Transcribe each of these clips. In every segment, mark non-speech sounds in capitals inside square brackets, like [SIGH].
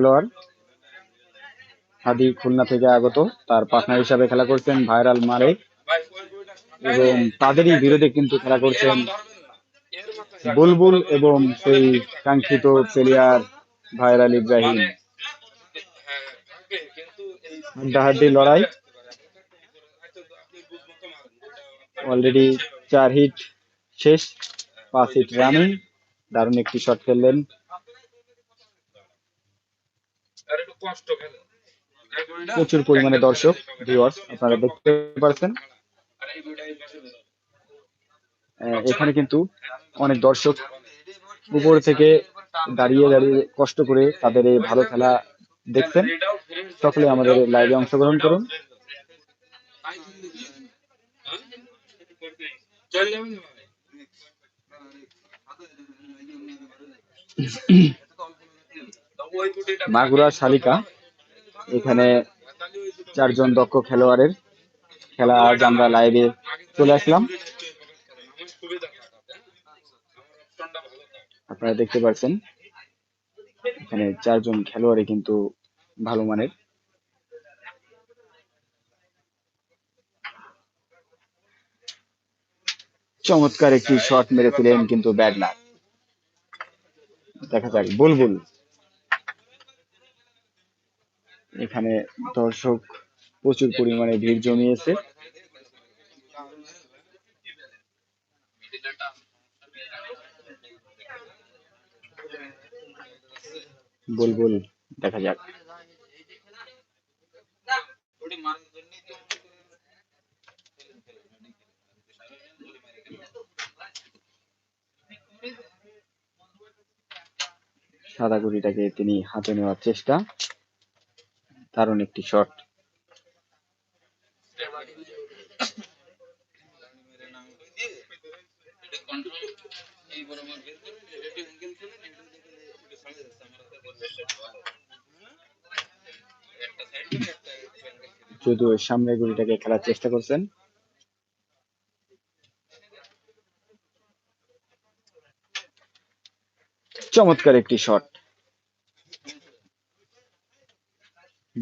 খেলোয়াড় হাদি খুলনা থেকে আগত, তার পার্টনার হিসাবে খেলা করছেন ভাইরাল মালিক এবং তাদেরই বিরোধে কিন্তু খেলা করছেন বুলবুল এবং সেই কাঙ্ক্ষিত প্লেয়ার ভাইরাল ইব্রাহিম। হাড্ডাহাড্ডি লড়াই। অলরেডি চার হিট শেষ, পাঁচ হিট রানিং দারুণ একটি শট খেললেন প্রচুর পরিমাণে দর্শক ভিউয়ার্স আপনারা দেখতে পাচ্ছেন এখানে কিন্তু অনেক দর্শক উপর থেকে দাঁড়িয়ে দাঁড়িয়ে কষ্ট করে তাদের এই ভালো খেলা দেখছেন। সকলে আমাদের লাইভে অংশগ্রহণ করুন। [CLEARS THROAT] মাগুরা শালিকা। এখানে চারজন দক্ষ খেলোয়াড়ের খেলা আজ আমরা লাইভে চলে আসলাম। আপনারা দেখতে পাচ্ছেন এখানে চারজন খেলোয়াড়ই কিন্তু ভালো মানের। চমৎকার একটি শট মেরে ফেলেন কিন্তু ব্যাড না দেখা যাক, বুলবুল। এখানে দর্শক প্রচুর পরিমাণে ভিড় জমিয়েছে। বুলবুল দেখা যাক। সাদা গুড়িটাকে তিনি হাতে নেওয়ার চেষ্টা। দারুণ একটি শট যদিও সামনের গুলিটাকে খেলার চেষ্টা করছেন। চমৎকার একটি শট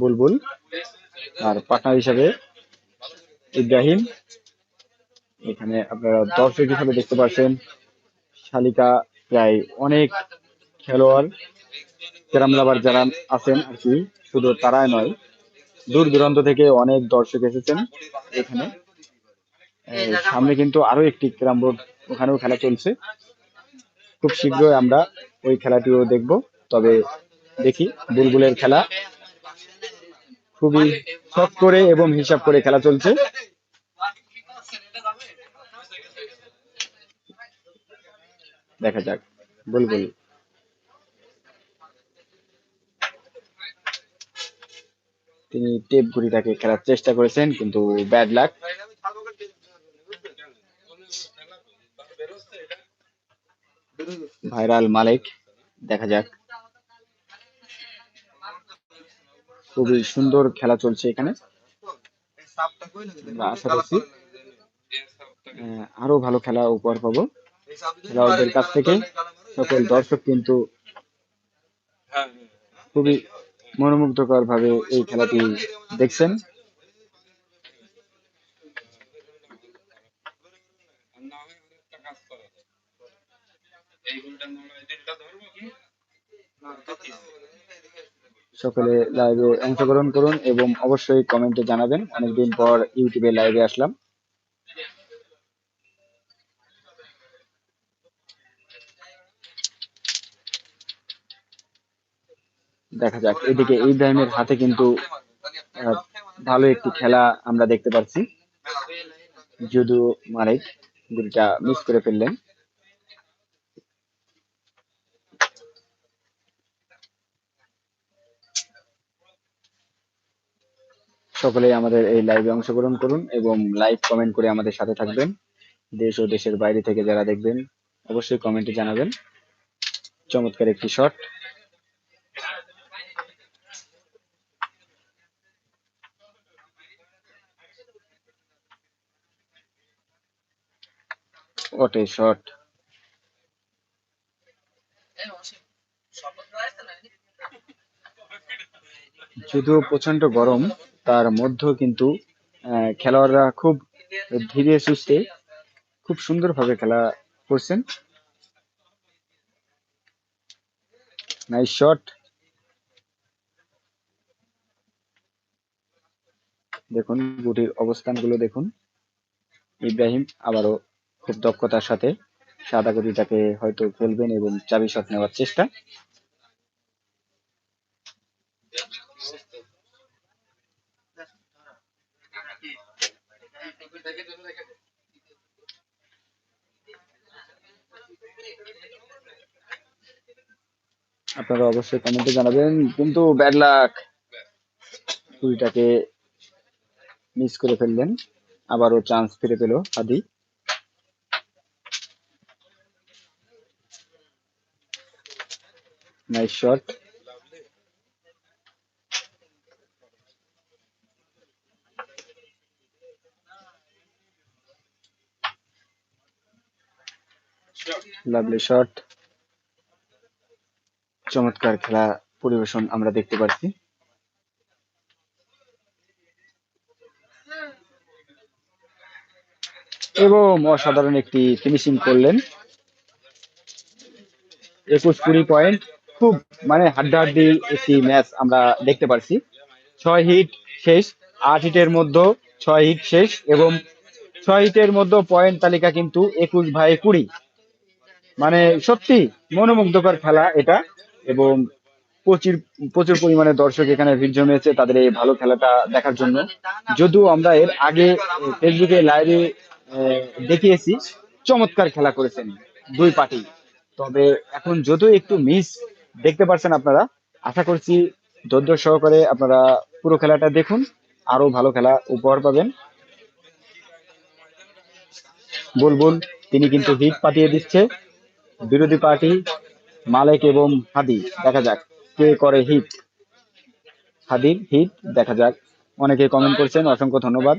বুলবুল আর পার্টনার হিসাবে ইব্রাহিম। এখানে আপনারা দর্শক হিসাবে দেখতে পাচ্ছেন শালিকা প্রায় অনেক খেলোয়াড়, ক্যারাম লাভার যারা আছেন আর কি, শুধু তারাই নয়, দূর দূরান্ত থেকে অনেক দর্শক এসেছেন এখানে। সামনে কিন্তু আরও একটি ক্যারাম বোর্ড ওখানেও খেলা চলছে। খুব শীঘ্রই আমরা ওই খেলাটিও দেখব, তবে দেখি বুলবুলের খেলা খুবই শখ করে এবং হিসাব করে খেলা চলছে। দেখা যাক বুলবুল তিনি টেপ ঘুড়িটাকে খেলার চেষ্টা করেছেন, কিন্তু ব্যাড লাক। ভাইরাল মালিক, দেখা যাক। খুবই সুন্দর খেলা চলছে এখানে। আশা করছি আরও ভালো খেলা উপহার পাবো খেলোয়াড়দের কাছ থেকে। সকল দর্শক কিন্তু খুবই মনোমুগ্ধকর ভাবে এই খেলাটি দেখছেন। সকলে লাইভে অংশগ্রহণ করুন এবং অবশ্যই কমেন্টে জানাবেন। অনেকদিন পর ইউটিউবে লাইভে আসলাম। দেখা যাক, এদিকে ইব্রাহিমের হাতে কিন্তু ভালো একটি খেলা আমরা দেখতে পাচ্ছি যদিও মালিক গুলিটা মিস করে ফেললেন। সকলেই আমাদের এই লাইভে অংশগ্রহণ করুন এবং লাইভ কমেন্ট করে আমাদের সাথে থাকবেন। দেশ ও দেশের বাইরে থেকে যারা দেখবেন, অবশ্যই কমেন্টে জানাবেন। চমৎকার একটি শট What a shot. প্রচণ্ড গরম তার মধ্যেও কিন্তু খেলোয়াড়রা খুব ধীরে সুস্থে, খুব সুন্দরভাবে খেলা করছেন। নাইস শট দেখুন, গুটির অবস্থানগুলো দেখুন। ইব্রাহিম আবারও খুব দক্ষতার সাথে সাদা গুটিটাকে হয়তো ফেলবেন এবং চাবি শট নেওয়ার চেষ্টা। আপনারা অবশ্যই কমেন্টে জানাবেন, কিন্তু ব্যাড লাক কুড়িটাকে মিস করে ফেললেন, আবারও চান্স ফিরে পেল আদি নাইস শট লাভলি শট চমৎকার খেলা পরিবেশন আমরা দেখতে পাচ্ছি। এবং অসাধারণ একটি ফিনিশিং করলেন। একুশ কুড়ি পয়েন্ট খুব মানে হাড্ডাহাড্ডি একটি ম্যাচ আমরা দেখতে পারছি। ছয় হিট শেষ, আট হিটের মধ্যে ছয় হিট শেষ এবং ছয় হিটের মধ্যে পয়েন্ট তালিকা কিন্তু একুশ ভাই কুড়ি। মানে সত্যি মনোমুগ্ধকর খেলা এটা এবং প্রচুর প্রচুর পরিমাণে দর্শক এখানে ভিড় জমিয়েছে তাদের এই ভালো খেলাটা দেখার জন্য। যদিও আমরা এর আগে ফেসবুকে লাইভে দেখিয়েছি, চমৎকার খেলা করেছেন দুই পার্টি। তবে এখন যদিও একটু মিস দেখতে পারছেন আপনারা, আশা করছি ধৈর্য সহকারে আপনারা পুরো খেলাটা দেখুন আরও ভালো খেলা উপহার পাবেন। বুলবুল, তিনি কিন্তু হিট পাঠিয়ে দিচ্ছে। বিরোধী পার্টি মালেক এবং হাদি দেখা যাক কে করে হিট। হাদির, হিট, দেখা যাক। অনেকে কমেন্ট করছেন, অসংখ্য ধন্যবাদ।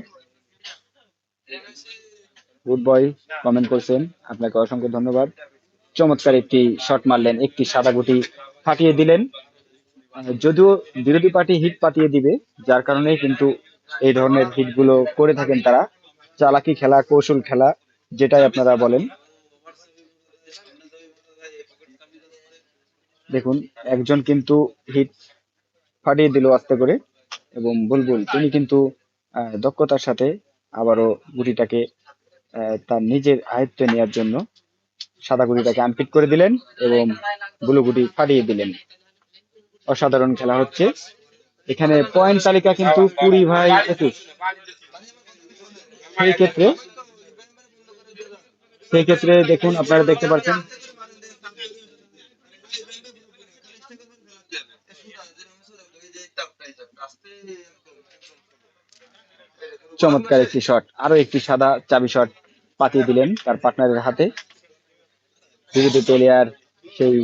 গুড বয় কমেন্ট করছেন, আপনাকে অসংখ্য ধন্যবাদ। চমৎকার একটি শট মারলেন, একটি সাদা গুটি ফাটিয়ে দিলেন। যদিও বিরোধী পার্টি হিট পাঠিয়ে দিবে, যার কারণে কিন্তু এই ধরনের হিটগুলো করে থাকেন তারা। চালাকি খেলা, কৌশল খেলা, যেটাই আপনারা বলেন। দেখুন, একজন কিন্তু হিট ফাটিয়ে দিল আস্তে করে, এবং বুলবুল, তিনি কিন্তু দক্ষতার সাথে আবারও গুটিটাকে তার নিজের আয়ত্তে নেওয়ার জন্য সাদা গুটিটাকে আনফিট করে দিলেন এবং ব্লু গুটি ফাটিয়ে দিলেন। অসাধারণ খেলা হচ্ছে। এখানে পয়েন্ট তালিকা কিন্তু কুড়ি ভাই একুশ। সেই ক্ষেত্রে সেই ক্ষেত্রে দেখুন, আপনারা দেখতে পাচ্ছেন চমৎকার একটি শট আরও একটি সাদা চাবি শট পাঠিয়ে দিলেন তার পার্টনারের হাতে। বিরোধী প্লেয়ার সেই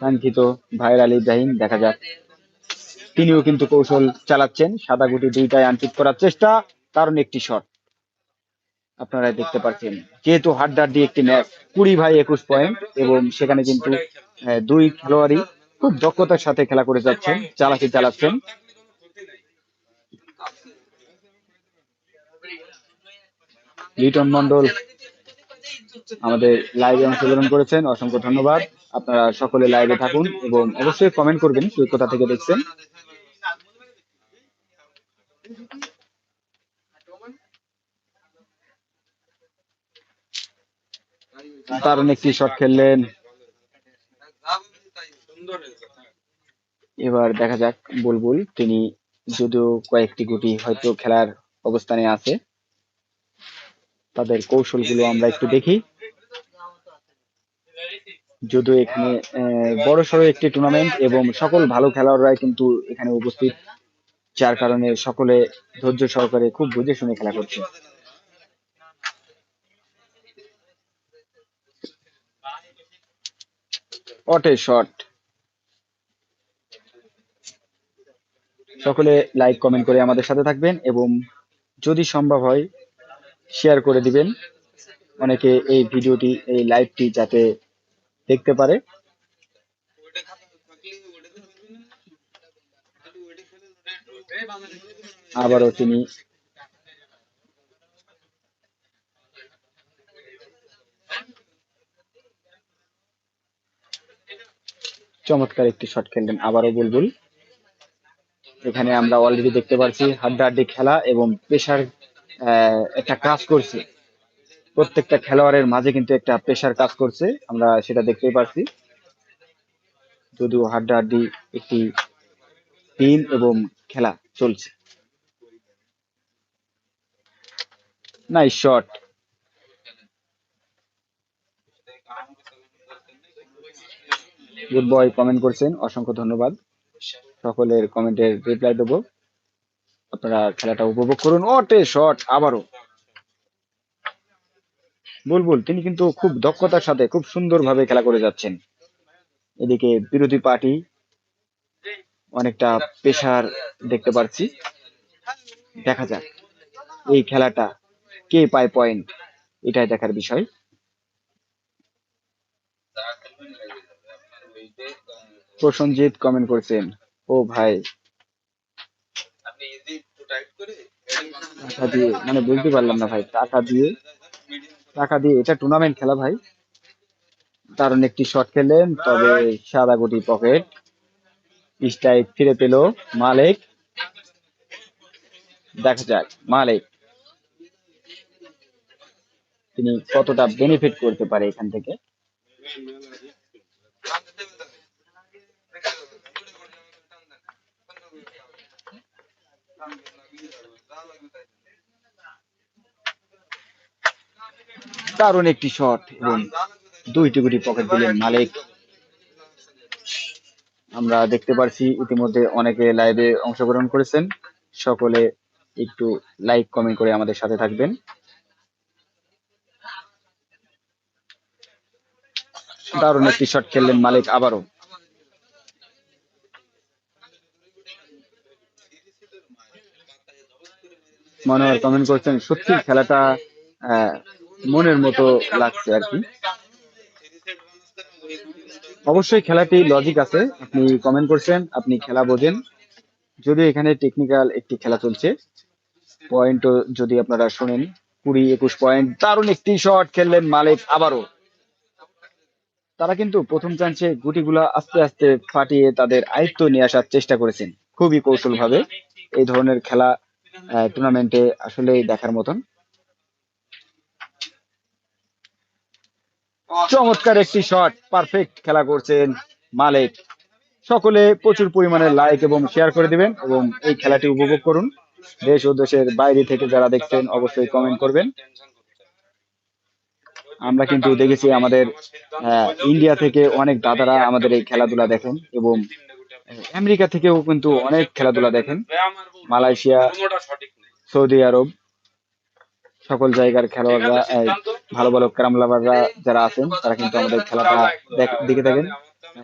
কাঙ্ক্ষিত ভাইয়ের আলী ইব্রাহিম, দেখা যাক। তিনিও কিন্তু কৌশল চালাচ্ছেন, সাদা গুটি দুইটাই আনফিট করার চেষ্টা কারণ একটি শট আপনারা দেখতে পাচ্ছেন, যেহেতু হাড্ডাহাড্ডি একটি ম্যাচ কুড়ি ভাই একুশ পয়েন্ট এবং সেখানে কিন্তু দুই খেলোয়াড়ই খুব দক্ষতার সাথে খেলা করে যাচ্ছেন চালাকি চালাচ্ছেন। লিটন মন্ডল আমাদের লাইভে অংশগ্রহণ করেছেন, অসংখ্য ধন্যবাদ। আপনারা সকলে লাইভে থাকুন এবং অবশ্যই কমেন্ট করবেন কে কোথা থেকে দেখছেন। দারুণ একটি শট খেললেন। এবার দেখা যাক বুলবুল, তিনি যদিও কয়েকটি গুটি হয়তো খেলার অবস্থানে আছে। তাদের কৌশলগুলো আমরা একটু দেখি। যদিও এখানে বড় সড়ো একটি টুর্নামেন্ট এবং সকল ভালো খেলোয়াড়রাই কিন্তু এখানে উপস্থিত, যার কারণে সকলে ধৈর্য সহকারে খুব বুঝে শুনে খেলা করছে। অটে শট সকলে লাইক কমেন্ট করে আমাদের সাথে থাকবেন এবং যদি সম্ভব হয় শেয়ার করে দিবেন। অনেকে এই ভিডিওটি, এই লাইভটি যাতে দেখতে পারে। আবারও তিনি চমৎকার একটি শট খেললেন। আবারও বুলবুল। এখানে আমরা অলরেডি দেখতে পাচ্ছি হাড্ডাহাড্ডি খেলা এবং পেশার একটা কাজ করছে। প্রত্যেকটা খেলোয়াড়ের মাঝে কিন্তু একটা প্রেশার কাজ করছে। আমরা সেটা দেখতেই পারছি। যদিও হাড্ডাহাড্ডি একটি টিম এবং খেলা চলছে। Nice shot good boy comment করছেন। অসংখ্য ধন্যবাদ। সকলের কমেন্টের রিপ্লাই দেবো। আপনারা খেলাটা উপভোগ করুন। ওটে শট আবারও। বুলবুল, তিনি কিন্তু খুব দক্ষতার সাথে খুব সুন্দরভাবে খেলা করে যাচ্ছেন। এদিকে বিরোধী পার্টি অনেকটা পেশার দেখতে পাচ্ছি দেখা যাক এই খেলাটা কে পায় পয়েন্ট, এটাই দেখার বিষয়। প্রসঞ্জিৎ কমেন্ট করছেন, ও ভাই টাকা দিয়ে মানে বুঝতে পারলাম না ভাই টাকা দিয়ে টাকা দিয়ে এটা টুর্নামেন্ট খেলা ভাই দারুণ একটি শট খেললেন তবে সাদা গুটি পকেট স্ট্রাইক ফিরে পেল মালিক দেখা যাক মালিক তিনি কতটা বেনিফিট করতে পারে এখান থেকে দারুণ একটি শট এবং দুইটি গুটি পকেট দিলেন মালিক। আমরা দেখতে পারছি ইতিমধ্যে অনেকে লাইভে অংশগ্রহণ করেছেন। সকলে একটু লাইক কমেন্ট করে আমাদের সাথে থাকবেন। দারুণ একটি শট খেললেন মালিক আবারও। মনোহর কমেন্ট করছেন সত্যি খেলাটা মনের মতো লাগছে আর কি। অবশ্যই খেলাটি লজিক আছে। আপনি কমেন্ট করছেন, আপনি খেলা বোঝেন। যদি এখানে টেকনিক্যাল একটি খেলা চলছে পয়েন্টও যদি আপনারা শোনেন, কুড়ি একুশ পয়েন্ট দারুণ একটি শট খেললেন মালিক আবারও। তারা কিন্তু প্রথম চান্সে গুটিগুলা আস্তে আস্তে ফাটিয়ে তাদের আয়ত্ত নিয়ে আসার চেষ্টা করেছেন। খুবই কৌশলভাবে এই ধরনের খেলা টুর্নামেন্টে আসলে দেখার মতন। চমৎকার একটি শট পারফেক্ট খেলা করছেন মালিক। সকলে প্রচুর পরিমাণে লাইক এবং শেয়ার করে দিবেন এবং এই খেলাটি উপভোগ করুন। দেশ ও দেশের বাইরে থেকে যারা দেখছেন, অবশ্যই কমেন্ট করবেন। আমরা কিন্তু দেখেছি আমাদের ইন্ডিয়া থেকে অনেক দাদারা আমাদের এই খেলাধুলা দেখেন এবং আমেরিকা থেকেও কিন্তু অনেক খেলাধুলা দেখেন। মালয়েশিয়া, সৌদি আরব, সকল জায়গার খেলোয়াড়রা ভালো ভালো ক্যারাম লাভাররা যারা আছেন তারা কিন্তু আমাদের খেলাটা দেখে থাকেন।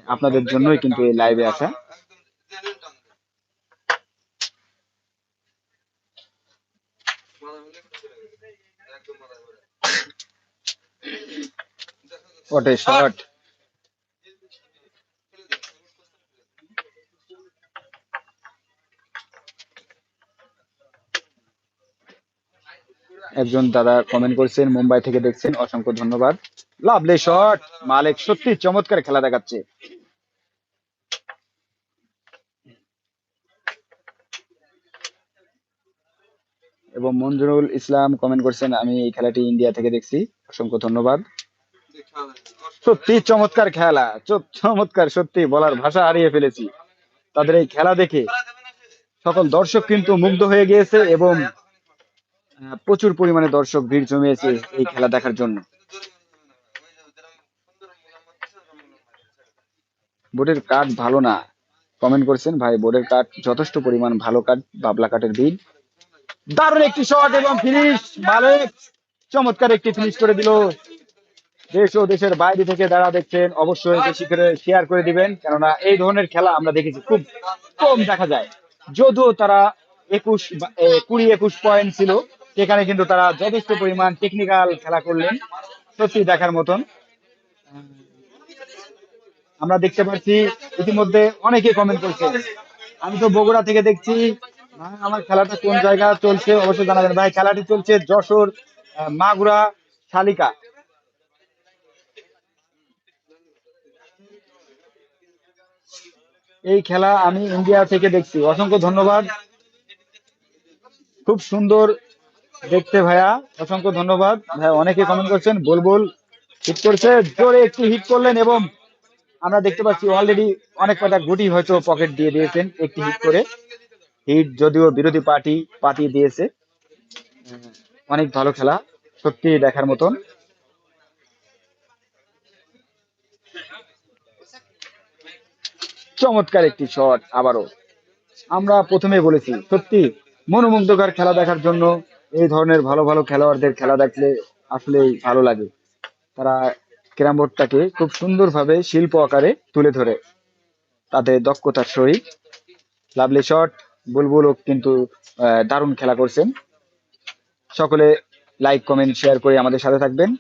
আপনাদের জন্যই কিন্তু এই লাইভে আসা। What a shot! একজন দাদা কমেন্ট করছেন, মুম্বাই থেকে দেখছেন, অসংখ্য ধন্যবাদ। লাভলি শট মালিক সত্যি চমৎকার খেলা দেখাচ্ছে। এবং মঞ্জুরুল ইসলাম কমেন্ট করছেন, আমি এই খেলাটি ইন্ডিয়া থেকে দেখছি। অসংখ্য ধন্যবাদ। সত্যি চমৎকার খেলা চমৎকার, সত্যি বলার ভাষা হারিয়ে ফেলেছি। তাদের এই খেলা দেখে সকল দর্শক কিন্তু মুগ্ধ হয়ে গিয়েছে এবং প্রচুর পরিমাণে দর্শক ভিড় জমিয়েছে এই খেলা দেখার জন্য। বোর্ডের কাঠ ভালো না। কমেন্ট করছেন, ভাই, বোর্ডের কাঠ যথেষ্ট পরিমাণ ভালো কাঠ বাবলা কাঠের বিল দারুণ একটি শট এবং ফিনিশ মালিক চমৎকার একটি ফিনিশ করে দিল। দেশ ও দেশের বাইরে থেকে যারা দেখছেন, অবশ্যই বেশি করে শেয়ার করে দিবেন। কেননা এই ধরনের খেলা আমরা দেখেছি, খুব কম দেখা যায়। যদিও তারা একুশ কুড়ি একুশ পয়েন্ট ছিল সেখানে কিন্তু তারা যথেষ্ট পরিমাণ টেকনিক্যাল খেলা করলেন, সত্যি দেখার মতন। আমরা দেখতে পাচ্ছি, ইতিমধ্যে অনেকে কমেন্ট করছে। আমি তো বগুড়া থেকে দেখছি আমার খেলাটা কোন জায়গা চলছে, অবশ্যই জানাবেন। ভাই, খেলাটি চলছে যশোর মাগুরা, শালিকা। এই খেলা আমি ইন্ডিয়া থেকে দেখছি। অসংখ্য ধন্যবাদ। খুব সুন্দর দেখতে ভাইয়া, অসংখ্য ধন্যবাদ। ভাইয়া অনেকে কমেন্ট করছেন, বুলবুল হিট করছে, জোরে একটি হিট করলেন এবং আমরা দেখতে পাচ্ছি অলরেডি অনেক কটা গুটি হয়তো পকেট দিয়ে দিয়েছেন, একটি হিট করে। হিট যদিও বিরোধী পার্টি পার্টি দিয়েছে। অনেক ভালো খেলা, সত্যি দেখার মতন। চমৎকার একটি শট আবারও। আমরা প্রথমে বলেছি, সত্যি মনোমুগ্ধকর খেলা দেখার জন্য এই ধরনের ভালো ভালো খেলোয়াড়দের খেলা দেখলে আসলেই ভালো লাগে। তারা ক্যারাম বোর্ডটাকে খুব সুন্দরভাবে শিল্প আকারে তুলে ধরে। তাদের দক্ষতার সহিত লাভলি শট বুলবুলও কিন্তু দারুণ খেলা করছেন। সকলে লাইক কমেন্ট শেয়ার করে আমাদের সাথে থাকবেন।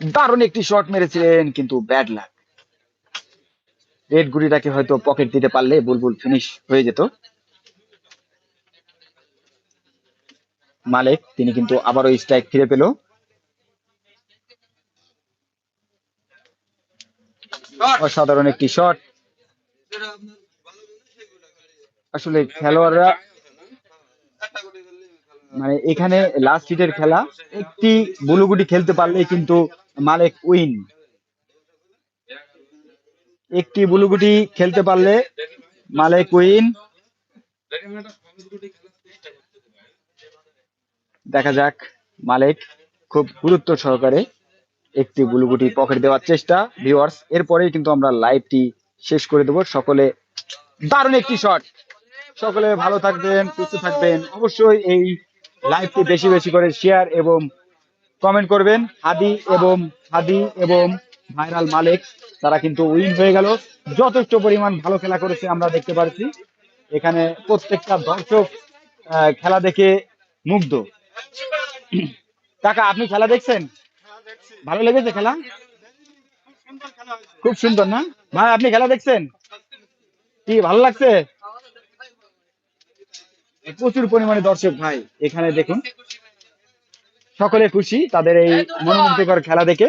দারুণ একটি শট মেরেছিলেন কিন্তু ব্যাড লাক রেড গুড়িটাকে হয়তো পকেট দিতে পারলে বুলবুল ফিনিশ হয়ে যেত। মালিক তিনি কিন্তু আবারও স্ট্রাইক ফিরে পেল। অসাধারণ একটি শট আসলে খেলোয়াড়রা মানে এখানে লাস্ট হিটের খেলা একটি বুলুগুটি খেলতে পারলে কিন্তু মালিক উইন একটি বুলুগুটি খেলতে পারলে মালে কুইন। দেখা যাক, মালিক খুব গুরুত্ব সহকারে একটি বুলুগুটি পকেট দেওয়ার চেষ্টা। ভিউয়ার্স এরপরেই কিন্তু আমরা লাইভটি শেষ করে দেব। সকলে দারুণ একটি শট সকলে ভালো থাকবেন, সুস্থ থাকবেন। অবশ্যই এই লাইভটি বেশি বেশি করে শেয়ার এবং কমেন্ট করবেন। হাদি এবং হাদি এবং ভাইরাল মালিক, তারা কিন্তু উইন হয়ে গেল। যথেষ্ট পরিমাণ ভালো খেলা করেছে আমরা দেখতে পাচ্ছি এখানে প্রত্যেকটা দর্শক খেলা দেখে মুগ্ধ। কাকা, আপনি খেলা দেখছেন? ভালো লেগেছে খেলা? খুব সুন্দর না? ভাই, আপনি খেলা দেখছেন? কি, ভালো লাগছে? প্রচুর পরিমাণে দর্শক ভাই, এখানে দেখুন। সকলে খুশি তাদের এই মনোমুগ্ধকর খেলা দেখে।